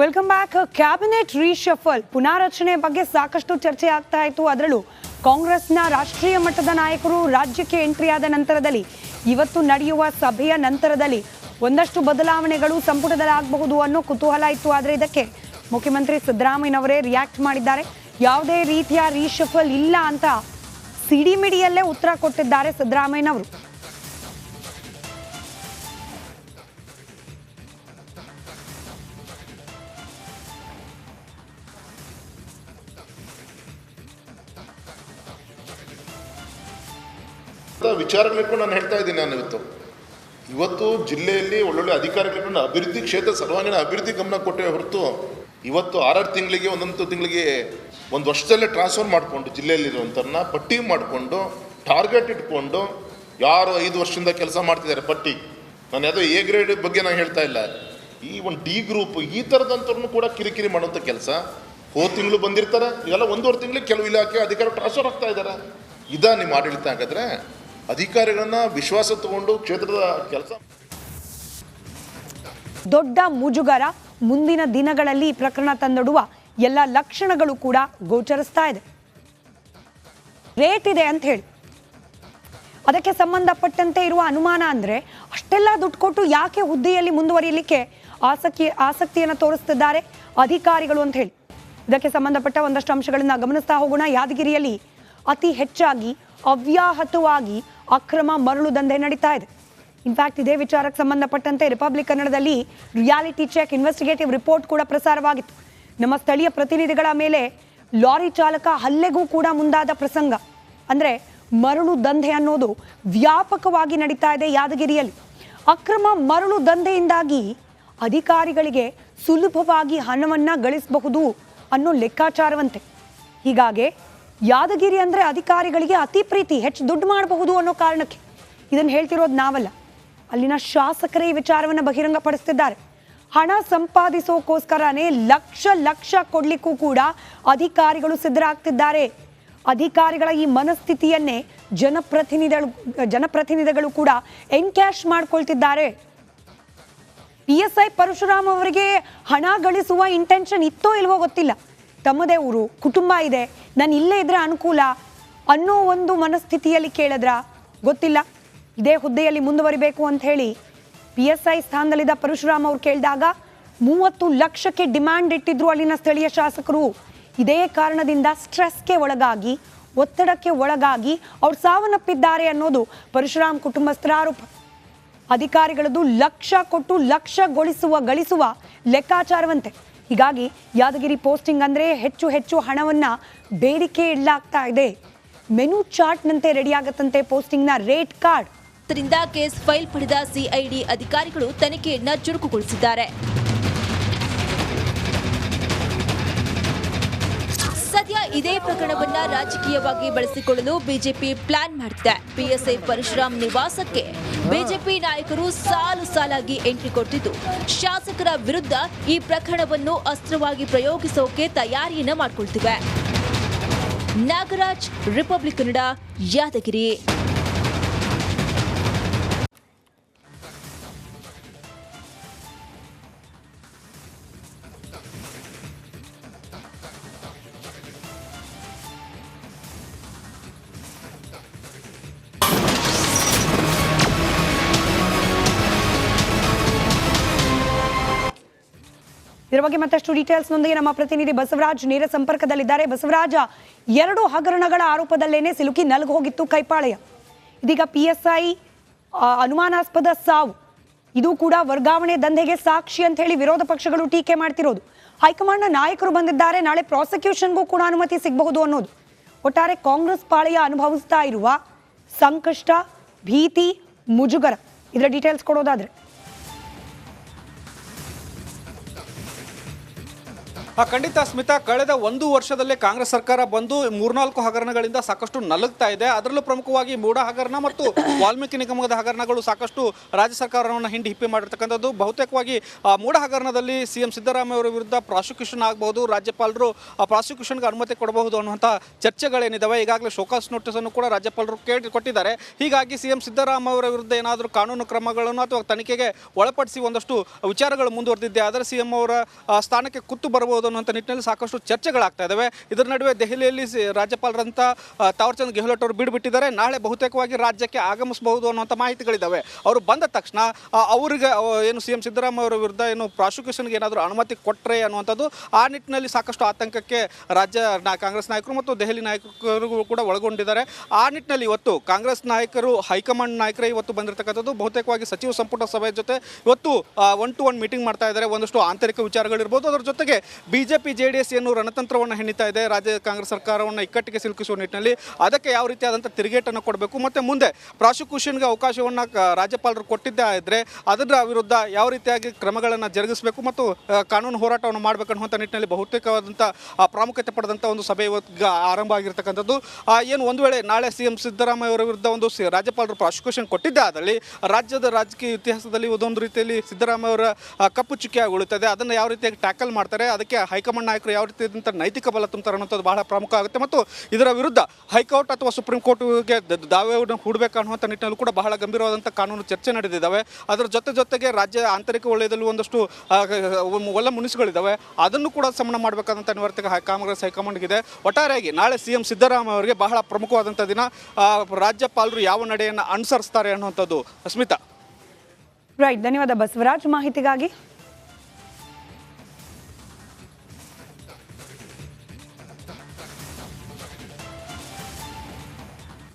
Welcome back cabinet reshuffle ಪುನಾರಚನೆ ಬಗ್ಗೆ ಸಾಕಷ್ಟು ಚರ್ಚೆ ಆಗ್ತಾ ಇತ್ತು. ಅದರಲ್ಲೂ ಕಾಂಗ್ರೆಸ್ನ ರಾಷ್ಟ್ರೀಯ ಮಟ್ಟದ ನಾಯಕರು ರಾಜ್ಯಕ್ಕೆ ಎಂಟ್ರಿಯಾದ ನಂತರದಲ್ಲಿ, ಇವತ್ತು ನಡೆಯುವ ಸಭೆಯ ನಂತರದಲ್ಲಿ ಒಂದಷ್ಟು ಬದಲಾವಣೆಗಳು ಸಂಪುಟದಲ್ಲಿ ಆಗಬಹುದು ಅನ್ನೋ ಕುತೂಹಲ ಇತ್ತು. ಆದರೆ ಇದಕ್ಕೆ ಮುಖ್ಯಮಂತ್ರಿ ಸಿದ್ದರಾಮಯ್ಯನವರೇ ರಿಯಾಕ್ಟ್ ಮಾಡಿದ್ದಾರೆ. ಯಾವುದೇ ರೀತಿಯ ರೀಶಫಲ್ ಇಲ್ಲ ಅಂತ ಸಿಡಿಮಿಡಿಯಲ್ಲೇ ಉತ್ತರ ಕೊಟ್ಟಿದ್ದಾರೆ ಸಿದ್ದರಾಮಯ್ಯನವರು. ವಿಚಾರಗಳಿಟ್ಕೊಂಡು ನಾನು ಹೇಳ್ತಾ ಇದ್ದೀನಿ ನಾನು ಇವತ್ತು. ಇವತ್ತು ಜಿಲ್ಲೆಯಲ್ಲಿ ಒಳ್ಳೊಳ್ಳೆ ಅಧಿಕಾರಿಗಳಿಟ್ಕೊಂಡು ಅಭಿವೃದ್ಧಿ ಕ್ಷೇತ್ರ ಸರ್ವಾಂಗೀಣ ಅಭಿವೃದ್ಧಿ ಗಮನ ಕೊಟ್ಟೆ ಹೊರತು ಇವತ್ತು ಆರಾರು ತಿಂಗಳಿಗೆ ಒಂದೊಂದು ತಿಂಗಳಿಗೆ ಒಂದು ವರ್ಷದಲ್ಲೇ ಟ್ರಾನ್ಸ್ಫರ್ ಮಾಡಿಕೊಂಡು ಜಿಲ್ಲೆಯಲ್ಲಿರುವಂಥವ್ರನ್ನ ಪಟ್ಟಿ ಮಾಡಿಕೊಂಡು ಟಾರ್ಗೆಟ್ ಇಟ್ಕೊಂಡು ಯಾರು ಐದು ವರ್ಷದಿಂದ ಕೆಲಸ ಮಾಡ್ತಿದ್ದಾರೆ ಪಟ್ಟಿ. ನಾನು ಯಾವುದೋ ಎ ಗ್ರೇಡ್ ಬಗ್ಗೆ ನಾನು ಹೇಳ್ತಾ ಇಲ್ಲ. ಈ ಒಂದು ಡಿ ಗ್ರೂಪ್ ಈ ಥರದಂಥವ್ರನ್ನು ಕೂಡ ಕಿರಿಕಿರಿ ಮಾಡುವಂಥ ಕೆಲಸ ಹೋದ ತಿಂಗಳು ಬಂದಿರ್ತಾರೆ. ಇವೆಲ್ಲ ಒಂದೂವರೆ ತಿಂಗಳಿಗೆ ಕೆಲವು ಇಲಾಖೆ ಅಧಿಕಾರಿ ಟ್ರಾನ್ಸ್ಫರ್ ಆಗ್ತಾ ಇದ್ದಾರೆ ಇದ ನಿಮ್ಮ ಆಡಳಿತ ಹಾಗಾದ್ರೆ? ಅಧಿಕಾರಿಗಳನ್ನ ವಿಶ್ವಾಸ ತಗೊಂಡು ಕ್ಷೇತ್ರದ ಕೆಲಸ ದೊಡ್ಡ ಮುಜುಗರ ಮುಂದಿನ ದಿನಗಳಲ್ಲಿ ಪ್ರಕರಣ ತಂದೊಡುವ ಎಲ್ಲ ಲಕ್ಷಣಗಳು ಕೂಡ ಗೋಚರಿಸ್ತಾ ಇದೆ. ರೇಟ್ ಇದೆ ಅಂತ ಹೇಳಿ. ಅದಕ್ಕೆ ಸಂಬಂಧಪಟ್ಟಂತೆ ಇರುವ ಅನುಮಾನ ಅಂದ್ರೆ ಅಷ್ಟೆಲ್ಲ ದುಡ್ಡು ಕೊಟ್ಟು ಯಾಕೆ ಹುದ್ದೆಯಲ್ಲಿ ಮುಂದುವರಿಯಲಿಕ್ಕೆ ಆಸಕ್ತಿ, ಆಸಕ್ತಿಯನ್ನು ತೋರಿಸ್ತಿದ್ದಾರೆ ಅಧಿಕಾರಿಗಳು ಅಂತ ಹೇಳಿ. ಇದಕ್ಕೆ ಸಂಬಂಧಪಟ್ಟ ಒಂದಷ್ಟು ಅಂಶಗಳನ್ನ ಗಮನಿಸ್ತಾ ಹೋಗೋಣ. ಯಾದಗಿರಿಯಲ್ಲಿ ಅತಿ ಹೆಚ್ಚಾಗಿ ಅವ್ಯಾಹತವಾಗಿ ಅಕ್ರಮ ಮರಳು ದಂಧೆ ನಡೀತಾ ಇದೆ. ಇನ್ಫ್ಯಾಕ್ಟ್ ಇದೇ ವಿಚಾರಕ್ಕೆ ಸಂಬಂಧಪಟ್ಟಂತೆ ರಿಪಬ್ಲಿಕ್ ಕನ್ನಡದಲ್ಲಿ ರಿಯಾಲಿಟಿ ಚೆಕ್ ಇನ್ವೆಸ್ಟಿಗೇಟಿವ್ ರಿಪೋರ್ಟ್ ಕೂಡ ಪ್ರಸಾರವಾಗಿತ್ತು. ನಮ್ಮ ಸ್ಥಳೀಯ ಪ್ರತಿನಿಧಿಗಳ ಮೇಲೆ ಲಾರಿ ಚಾಲಕ ಹಲ್ಲೆಗೂ ಕೂಡ ಮುಂದಾದ ಪ್ರಸಂಗ. ಅಂದರೆ ಮರಳು ದಂಧೆ ಅನ್ನೋದು ವ್ಯಾಪಕವಾಗಿ ನಡೀತಾ ಇದೆ ಯಾದಗಿರಿಯಲ್ಲಿ. ಅಕ್ರಮ ಮರಳು ದಂಧೆಯಿಂದಾಗಿ ಅಧಿಕಾರಿಗಳಿಗೆ ಸುಲಭವಾಗಿ ಹಣವನ್ನು ಗಳಿಸಬಹುದು ಅನ್ನೋ ಲೆಕ್ಕಾಚಾರವಂತೆ. ಹೀಗಾಗಿ ಯಾದಗಿರಿ ಅಂದ್ರೆ ಅಧಿಕಾರಿಗಳಿಗೆ ಅತಿ ಪ್ರೀತಿ, ಹೆಚ್ಚು ದುಡ್ಡು ಮಾಡಬಹುದು ಅನ್ನೋ ಕಾರಣಕ್ಕೆ. ಇದನ್ನು ಹೇಳ್ತಿರೋದು ನಾವಲ್ಲ. ಅಲ್ಲಿನ ಶಾಸಕರೇ ಈ ವಿಚಾರವನ್ನು ಬಹಿರಂಗಪಡಿಸ್ತಿದ್ದಾರೆ. ಹಣ ಸಂಪಾದಿಸೋಕೋಸ್ಕರನೇ ಲಕ್ಷ ಲಕ್ಷ ಕೊಡ್ಲಿಕ್ಕೂ ಕೂಡ ಅಧಿಕಾರಿಗಳು ಸಿದ್ಧರಾಗ್ತಿದ್ದಾರೆ. ಅಧಿಕಾರಿಗಳ ಈ ಮನಸ್ಥಿತಿಯನ್ನೇ ಜನಪ್ರತಿನಿಧಿಗಳು ಜನಪ್ರತಿನಿಧಿಗಳು ಕೂಡ ಎನ್ಕ್ಯಾಶ್ ಮಾಡ್ಕೊಳ್ತಿದ್ದಾರೆ. ಪಿ ಎಸ್ ಐ ಪರಶುರಾಮ್ ಅವರಿಗೆ ಹಣ ಗಳಿಸುವ ಇಂಟೆನ್ಷನ್ ಇತ್ತೋ ಇಲ್ವೋ ಗೊತ್ತಿಲ್ಲ. ತಮ್ಮದೇ ಊರು, ಕುಟುಂಬ ಇದೆ. ನಾನು ಇಲ್ಲೇ ಇದ್ರೆ ಅನುಕೂಲ ಅನ್ನೋ ಒಂದು ಮನಸ್ಥಿತಿಯಲ್ಲಿ ಕೇಳಿದ್ರ? ಗೊತ್ತಿಲ್ಲ. ಇದೇ ಹುದ್ದೆಯಲ್ಲಿ ಮುಂದುವರಿಬೇಕು ಅಂತ ಹೇಳಿ ಪಿ ಎಸ್ ಐ ಸ್ಥಾನದಲ್ಲಿದ್ದ ಪರಶುರಾಮ್ ಅವ್ರು ಕೇಳಿದಾಗ ಮೂವತ್ತು ಲಕ್ಷಕ್ಕೆ ಡಿಮ್ಯಾಂಡ್ ಇಟ್ಟಿದ್ರು ಅಲ್ಲಿನ ಸ್ಥಳೀಯ ಶಾಸಕರು. ಇದೇ ಕಾರಣದಿಂದ ಸ್ಟ್ರೆಸ್ಗೆ ಒಳಗಾಗಿ, ಒತ್ತಡಕ್ಕೆ ಒಳಗಾಗಿ ಅವ್ರು ಸಾವನ್ನಪ್ಪಿದ್ದಾರೆ ಅನ್ನೋದು ಪರಶುರಾಮ್ ಕುಟುಂಬಸ್ಥರ ಆರೋಪ. ಅಧಿಕಾರಿಗಳದ್ದು ಲಕ್ಷ ಕೊಟ್ಟು ಲಕ್ಷಗೊಳಿಸುವ ಗಳಿಸುವ ಲೆಕ್ಕಾಚಾರವಂತೆ. ಹೀಗಾಗಿ ಯಾದಗಿರಿ ಪೋಸ್ಟಿಂಗ್ ಅಂದರೆ ಹೆಚ್ಚು ಹೆಚ್ಚು ಹಣವನ್ನು ಬೇಡಿಕೆ ಇಡಲಾಗ್ತಾ ಇದೆ. ಮೆನು ಚಾರ್ಟ್ನಂತೆ ರೆಡಿ ಆಗತ್ತಂತೆ ಪೋಸ್ಟಿಂಗ್ನ ರೇಟ್ ಕಾರ್ಡ್. ಕೇಸ್ ಫೈಲ್ ಪಡೆದ ಸಿಐಡಿ ಅಧಿಕಾರಿಗಳು ತನಿಖೆಯನ್ನ ಚುರುಕುಗೊಳಿಸಿದ್ದಾರೆ. ಸದ್ಯ ಇದೇ ಪ್ರಕರಣವನ್ನ ರಾಜಕೀಯವಾಗಿ ಬಳಸಿಕೊಳ್ಳಲು ಬಿಜೆಪಿ ಪ್ಲಾನ್ ಮಾಡಿದೆ ಪಿಎಸ್ಐ ಪರಶುರಾಮ್ ನಿವಾಸಕ್ಕೆ ಬಿಜೆಪಿ ನಾಯಕರು ಸಾಲು ಸಾಲಾಗಿ ಎಂಟ್ರಿ ಕೊಟ್ಟಿದ್ದು ಶಾಸಕರ ವಿರುದ್ಧ ಈ ಪ್ರಕರಣವನ್ನು ಅಸ್ತ್ರವಾಗಿ ಪ್ರಯೋಗಿಸೋಕೆ ತಯಾರಿಯನ್ನ ಮಾಡಿಕೊಳ್ತಿವೆ. ನಾಗರಾಜ್, ರಿಪಬ್ಲಿಕ್ ಕನ್ನಡ, ಯಾದಗಿರಿ. ಇದರ ಬಗ್ಗೆ ಮತ್ತಷ್ಟು ಡೀಟೇಲ್ಸ್ ನೊಂದಿಗೆ ನಮ್ಮ ಪ್ರತಿನಿಧಿ ಬಸವರಾಜ್ ನೇರ ಸಂಪರ್ಕದಲ್ಲಿದ್ದಾರೆ. ಬಸವರಾಜ, ಎರಡು ಹಗರಣಗಳ ಆರೋಪದಲ್ಲೇನೆ ಸಿಲುಕಿ ನಲುಗು ಹೋಗಿತ್ತು ಕೈಪಾಳೆಯ. ಇದೀಗ ಪಿ ಎಸ್ ಐ ಅನುಮಾನಾಸ್ಪದ ಸಾವು. ಇದು ಕೂಡ ವರ್ಗಾವಣೆ ದಂಧೆಗೆ ಸಾಕ್ಷಿ ಅಂತ ಹೇಳಿ ವಿರೋಧ ಪಕ್ಷಗಳು ಟೀಕೆ ಮಾಡ್ತಿರೋದು. ಹೈಕಮಾಂಡ್ನ ನಾಯಕರು ಬಂದಿದ್ದಾರೆ. ನಾಳೆ ಪ್ರಾಸಿಕ್ಯೂಷನ್ಗೂ ಕೂಡ ಅನುಮತಿ ಸಿಗಬಹುದು ಅನ್ನೋದು. ಒಟ್ಟಾರೆ ಕಾಂಗ್ರೆಸ್ ಪಾಳೆಯ ಅನುಭವಿಸ್ತಾ ಇರುವ ಸಂಕಷ್ಟ, ಭೀತಿ, ಮುಜುಗರ. ಇದರ ಡೀಟೇಲ್ಸ್ ಕೊಡೋದಾದ್ರೆ. ಖಂಡಿತ ಸ್ಮಿತಾ, ಕಳೆದ ಒಂದು ವರ್ಷದಲ್ಲೇ ಕಾಂಗ್ರೆಸ್ ಸರ್ಕಾರ ಬಂದು ಮೂರ್ನಾಲ್ಕು ಹಗರಣಗಳಿಂದ ಸಾಕಷ್ಟು ನಲುಗ್ತಾ ಇದೆ. ಅದರಲ್ಲೂ ಪ್ರಮುಖವಾಗಿ ಮೂಡ ಹಗರಣ ಮತ್ತು ವಾಲ್ಮೀಕಿ ನಿಗಮದ ಹಗರಣಗಳು ಸಾಕಷ್ಟು ರಾಜ್ಯ ಸರ್ಕಾರವನ್ನು ಹಿಂಡಿ ಹಿಪ್ಪಿ ಮಾಡಿರ್ತಕ್ಕಂಥದ್ದು. ಬಹುತೇಕವಾಗಿ ಮೂಡ ಹಗರಣದಲ್ಲಿ ಸಿ ಎಂ ಸಿದ್ದರಾಮಯ್ಯ ಅವರ ವಿರುದ್ಧ ಪ್ರಾಸಿಕ್ಯೂಷನ್ ಆಗಬಹುದು, ರಾಜ್ಯಪಾಲರು ಪ್ರಾಸಿಕ್ಯೂಷನ್ಗೆ ಅನುಮತಿ ಕೊಡಬಹುದು ಅನ್ನುವಂಥ ಚರ್ಚೆಗಳೇನಿದ್ದಾವೆ ಈಗಾಗಲೇ ಶೋಕಾಸ್ ನೋಟಿಸ್ ಅನ್ನು ಕೂಡ ರಾಜ್ಯಪಾಲರು ಕೇಳಿ ಕೊಟ್ಟಿದ್ದಾರೆ. ಹೀಗಾಗಿ ಸಿ ಎಂ ಸಿದ್ದರಾಮಯ್ಯ ಅವರ ವಿರುದ್ಧ ಏನಾದರೂ ಕಾನೂನು ಕ್ರಮಗಳನ್ನು ಅಥವಾ ತನಿಖೆಗೆ ಒಳಪಡಿಸಿ ಒಂದಷ್ಟು ವಿಚಾರಗಳು ಮುಂದುವರೆದಿದ್ದೆ ಆದರೆ ಸಿ ಎಂ ಅವರ ಸ್ಥಾನಕ್ಕೆ ಕುತ್ತು ಬರಬಹುದು ಅನ್ನುವಂಥ ನಿಟ್ಟಿನಲ್ಲಿ ಸಾಕಷ್ಟು ಚರ್ಚೆಗಳಾಗ್ತಾ ಇದ್ದಾವೆ ಇದರ ನಡುವೆ ದೆಹಲಿಯಲ್ಲಿ ರಾಜ್ಯಪಾಲರಂತ ತಾವರ್ಚಂದ್ ಗೆಹ್ಲೋಟ್ ಅವರು ಬಿಡುಬಿಟ್ಟಿದ್ದಾರೆ. ನಾಳೆ ಬಹುತೇಕವಾಗಿ ರಾಜ್ಯಕ್ಕೆ ಆಗಮಿಸಬಹುದು ಅನ್ನುವಂಥ ಮಾಹಿತಿಗಳಿದ್ದಾವೆ ಅವರು ಬಂದ ತಕ್ಷಣ ಅವರಿಗೆ ಏನು ಸಿ ಎಂ ಸಿದ್ದರಾಮಯ್ಯ ಅವರ ವಿರುದ್ಧ ಏನು ಪ್ರಾಸಿಕ್ಯೂಷನ್ಗೆ ಏನಾದರೂ ಅನುಮತಿ ಕೊಟ್ಟರೆ ಅನ್ನುವಂಥದ್ದು, ಆ ನಿಟ್ಟಿನಲ್ಲಿ ಸಾಕಷ್ಟು ಆತಂಕಕ್ಕೆ ರಾಜ್ಯ ಕಾಂಗ್ರೆಸ್ ನಾಯಕರು ಮತ್ತು ದೆಹಲಿ ನಾಯಕರು ಕೂಡ ಒಳಗೊಂಡಿದ್ದಾರೆ. ಆ ನಿಟ್ಟಿನಲ್ಲಿ ಇವತ್ತು ಕಾಂಗ್ರೆಸ್ ನಾಯಕರು, ಹೈಕಮಾಂಡ್ ನಾಯಕರೇ ಇವತ್ತು ಬಂದಿರತಕ್ಕಂಥದ್ದು. ಬಹುತೇಕವಾಗಿ ಸಚಿವ ಸಂಪುಟ ಸಭೆಯ ಜೊತೆ ಇವತ್ತು ಒನ್ ಟು ಒನ್ ಮೀಟಿಂಗ್ ಮಾಡ್ತಾ ಇದ್ದಾರೆ. ಒಂದಷ್ಟು ಆಂತರಿಕ ವಿಚಾರಗಳಿರ್ಬೋದು. ಅದರ ಜೊತೆಗೆ ಬಿಜೆಪಿ ಜೆ ಡಿ ಎಸ್ ಏನು ರಣತಂತ್ರವನ್ನು ಹೆಣಿತಾ ಇದೆ. ರಾಜ್ಯ ಕಾಂಗ್ರೆಸ್ ಸರ್ಕಾರವನ್ನು ಇಕ್ಕಟ್ಟಿಗೆ ಸಿಲುಕಿಸುವ ನಿಟ್ಟಿನಲ್ಲಿ ಅದಕ್ಕೆ ಯಾವ ರೀತಿಯಾದಂಥ ತಿರುಗೇಟನ್ನು ಕೊಡಬೇಕು? ಮತ್ತು ಮುಂದೆ ಪ್ರಾಸಿಕ್ಯೂಷನ್ಗೆ ಅವಕಾಶವನ್ನು ರಾಜ್ಯಪಾಲರು ಕೊಟ್ಟಿದ್ದೇ ಇದ್ದರೆ ಅದರ ವಿರುದ್ಧ ಯಾವ ರೀತಿಯಾಗಿ ಕ್ರಮಗಳನ್ನು ಜರುಗಿಸಬೇಕು ಮತ್ತು ಕಾನೂನು ಹೋರಾಟವನ್ನು ಮಾಡಬೇಕು ಅನ್ನುವಂಥ ನಿಟ್ಟಿನಲ್ಲಿ ಬಹುತೇಕವಾದಂಥ ಪ್ರಾಮುಖ್ಯತೆ ಪಡೆದಂಥ ಒಂದು ಸಭೆ ಇವತ್ತು ಆರಂಭ ಆಗಿರ್ತಕ್ಕಂಥದ್ದು. ಏನು ಒಂದು ವೇಳೆ ನಾಳೆ ಸಿ ಎಂ ಸಿದ್ದರಾಮಯ್ಯ ಅವರ ವಿರುದ್ಧ ಒಂದು ರಾಜ್ಯಪಾಲರು ಪ್ರಾಸಿಕ್ಯೂಷನ್ ಕೊಟ್ಟಿದ್ದೇ ಆದಲ್ಲಿ ರಾಜ್ಯದ ರಾಜಕೀಯ ಇತಿಹಾಸದಲ್ಲಿ ಒಂದೊಂದು ರೀತಿಯಲ್ಲಿ ಸಿದ್ದರಾಮಯ್ಯ ಅವರ ಕಪ್ಪು ಚುಕ್ಕಿಯಾಗಿ ಉಳಿತದೆ. ಅದನ್ನು ಯಾವ ರೀತಿಯಾಗಿ ಟ್ಯಾಕಲ್ ಮಾಡ್ತಾರೆ? ಅದಕ್ಕೆ ಹೈಕಮಾಂಡ್ ನಾಯಕರು ಯಾವ ರೀತಿಯಾದಂಥ ನೈತಿಕ ಬಲ ತುಂಬ್ತಾರೆ ಅನ್ನೋಂಥದ್ದು ಬಹಳ ಪ್ರಮುಖ ಆಗುತ್ತೆ. ಮತ್ತು ಇದರ ವಿರುದ್ಧ ಹೈಕೋರ್ಟ್ ಅಥವಾ ಸುಪ್ರೀಂ ಕೋರ್ಟ್ಗೆ ದಾವೆಯನ್ನು ಹೂಡಬೇಕು ಅನ್ನುವಂಥ ನಿಟ್ಟಿನಲ್ಲಿ ಕೂಡ ಬಹಳ ಗಂಭೀರವಾದಂಥ ಕಾನೂನು ಚರ್ಚೆ ನಡೆದಿದ್ದಾವೆ. ಅದರ ಜೊತೆ ಜೊತೆಗೆ ರಾಜ್ಯ ಆಂತರಿಕ ವಲಯದಲ್ಲಿ ಒಂದಷ್ಟು ಒಳ್ಳೆ ಮುನಿಸುಗಳಿದ್ದಾವೆ. ಅದನ್ನು ಕೂಡ ಸಮನ ಮಾಡಬೇಕಾದಂಥ ನಿವರ್ತಕ ಕಾಂಗ್ರೆಸ್ ಹೈಕಮಾಂಡ್ಗಿದೆ ಒಟ್ಟಾರೆಯಾಗಿ ನಾಳೆ ಸಿ ಎಂ ಸಿದ್ದರಾಮಯ್ಯ ಅವರಿಗೆ ಬಹಳ ಪ್ರಮುಖವಾದಂಥ ದಿನ. ರಾಜ್ಯಪಾಲರು ಯಾವ ನಡೆಯನ್ನು ಅನುಸರಿಸ್ತಾರೆ ಅನ್ನುವಂಥದ್ದು. ಅಸ್ಮಿತಾ. ರೈಟ್ ಧನ್ಯವಾದ ಬಸವರಾಜ್. ಮಾಹಿತಿಗಾಗಿ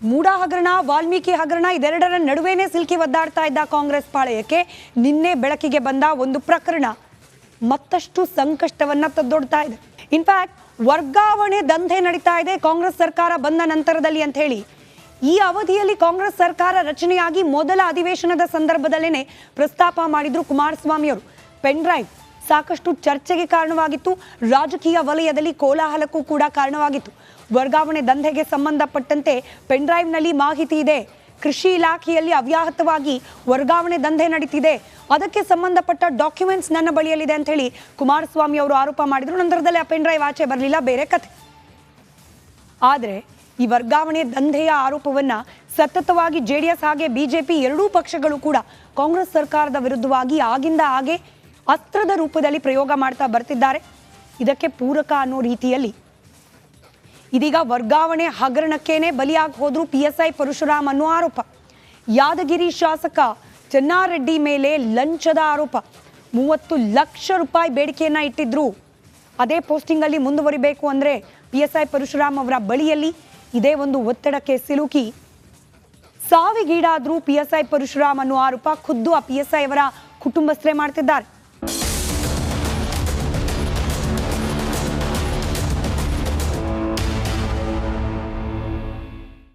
ಮೂಡ ಹಗರಣ, ವಾಲ್ಮೀಕಿ ಹಗರಣ ಇದೆರಡರ ನಡುವೆನೇ ಸಿಲ್ಕಿ ಒದ್ದಾಡ್ತಾ ಇದ್ದ ಕಾಂಗ್ರೆಸ್ ಪಾಳಯಕ್ಕೆ ನಿನ್ನೆ ಬೆಳಕಿಗೆ ಬಂದ ಒಂದು ಪ್ರಕರಣ. ಮತ್ತಷ್ಟು ಸಂಕಷ್ಟವನ್ನ ತದ್ದೊಡ್ತಾ ಇದೆ. ಇನ್ಫ್ಯಾಕ್ಟ್ ವರ್ಗಾವಣೆ ದಂಧೆ ನಡೀತಾ ಇದೆ ಕಾಂಗ್ರೆಸ್ ಸರ್ಕಾರ ಬಂದ ನಂತರದಲ್ಲಿ ಅಂತ ಹೇಳಿ. ಈ ಅವಧಿಯಲ್ಲಿ ಕಾಂಗ್ರೆಸ್ ಸರ್ಕಾರ ರಚನೆಯಾಗಿ ಮೊದಲ ಅಧಿವೇಶನದ ಸಂದರ್ಭದಲ್ಲೇನೆ ಪ್ರಸ್ತಾಪ ಮಾಡಿದ್ರು ಕುಮಾರಸ್ವಾಮಿ ಅವರು. ಪೆನ್ ಡ್ರೈವ್ ಸಾಕಷ್ಟು ಚರ್ಚೆಗೆ ಕಾರಣವಾಗಿತ್ತು, ರಾಜಕೀಯ ವಲಯದಲ್ಲಿ ಕೋಲಾಹಲಕ್ಕೂ ಕೂಡ ಕಾರಣವಾಗಿತ್ತು. ವರ್ಗಾವಣೆ ದಂಧೆಗೆ ಸಂಬಂಧಪಟ್ಟಂತೆ ಪೆನ್ ಡ್ರೈವ್ನಲ್ಲಿ ಮಾಹಿತಿ ಇದೆ. ಕೃಷಿ ಇಲಾಖೆಯಲ್ಲಿ ಅವ್ಯಾಹತವಾಗಿ ವರ್ಗಾವಣೆ ದಂಧೆ ನಡೀತಿದೆ. ಅದಕ್ಕೆ ಸಂಬಂಧಪಟ್ಟ ಡಾಕ್ಯುಮೆಂಟ್ಸ್ ನನ್ನ ಬಳಿಯಲ್ಲಿದೆ ಅಂತ ಹೇಳಿ ಕುಮಾರಸ್ವಾಮಿ ಅವರು ಆರೋಪ ಮಾಡಿದ್ರು. ನಂತರದಲ್ಲಿ ಆ ಪೆನ್ ಡ್ರೈವ್ ಆಚೆ ಬರಲಿಲ್ಲ, ಬೇರೆ ಕಥೆ. ಆದರೆ ಈ ವರ್ಗಾವಣೆ ದಂಧೆಯ ಆರೋಪವನ್ನ ಸತತವಾಗಿ ಜೆಡಿಎಸ್ ಹಾಗೆ ಬಿಜೆಪಿ ಎರಡೂ ಪಕ್ಷಗಳು ಕೂಡ ಕಾಂಗ್ರೆಸ್ ಸರ್ಕಾರದ ವಿರುದ್ಧವಾಗಿ ಆಗಿಂದ ಹಾಗೆ ಅಸ್ತ್ರದ ರೂಪದಲ್ಲಿ ಪ್ರಯೋಗ ಮಾಡ್ತಾ ಬರ್ತಿದ್ದಾರೆ. ಇದಕ್ಕೆ ಪೂರಕ ಅನ್ನೋ ರೀತಿಯಲ್ಲಿ ಇದೀಗ ವರ್ಗಾವಣೆ ಹಗರಣಕ್ಕೇನೆ ಬಲಿಯಾಗಿ ಹೋದ್ರು ಪಿ ಎಸ್ ಪರಶುರಾಮ್ ಅನ್ನೋ ಆರೋಪ. ಯಾದಗಿರಿ ಶಾಸಕ ಚೆನ್ನಾರೆಡ್ಡಿ ಮೇಲೆ ಲಂಚದ ಆರೋಪ. ಮೂವತ್ತು ಲಕ್ಷ ರೂಪಾಯಿ ಬೇಡಿಕೆಯನ್ನ ಇಟ್ಟಿದ್ರು. ಅದೇ ಪೋಸ್ಟಿಂಗ್ ಅಲ್ಲಿ ಮುಂದುವರಿಬೇಕು ಅಂದ್ರೆ ಪಿ ಎಸ್ ಐ ಪರಶುರಾಮ್ ಅವರ ಬಳಿಯಲ್ಲಿ ಇದೇ ಒಂದು ಒತ್ತಡಕ್ಕೆ ಸಿಲುಕಿ. ಸಾವಿಗೀಡಾದ್ರೂ ಪಿ ಎಸ್ ಐ ಪರಶುರಾಮ್ ಅನ್ನೋ ಆರೋಪ ಖುದ್ದು ಆ ಪಿ ಎಸ್ ಐ ಅವರ ಕುಟುಂಬಸ್ಥರೇ ಮಾಡ್ತಿದ್ದಾರೆ.